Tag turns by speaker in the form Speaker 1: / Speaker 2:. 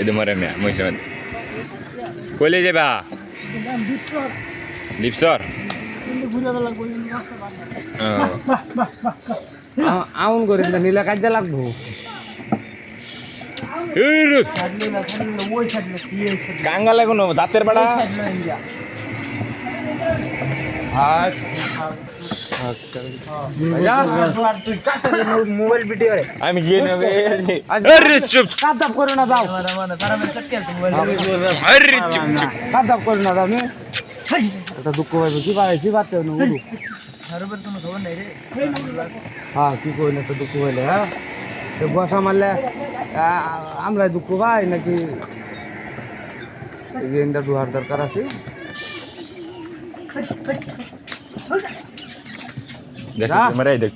Speaker 1: ಇದು ಮರಮ್ಯ
Speaker 2: ಮೈಸೂರು ಕೊಯ್ಲಿ ಇದೆಯಾ ಲಿಪ್ಸರ್ ಅವನ್ ಗೊರಿಂದ
Speaker 1: ನೀಲ ಕಜ್ಜ লাগಬು ಕಾಂಗಲ್ಲ
Speaker 2: ದಾತೆರ್ ಬೇಡ ಹಾಂ
Speaker 1: আমি গিয়ে নেবে। আরে চুপ।
Speaker 2: কাদাপ করো না দাও
Speaker 1: আরে চুপ চুপ।
Speaker 2: কাদাপ করো না দাও আমি এটা দুঃখ পাইবে কি পারে কি পারতে না উড়ু হ্যাঁ কি তো দুঃখ হইলে হ্যাঁ? বসা মারলে আমরা দুঃখ পাই নাকি? দুহার দরকার আছে।
Speaker 1: দেখ
Speaker 2: যা।
Speaker 1: মেরাই দেখ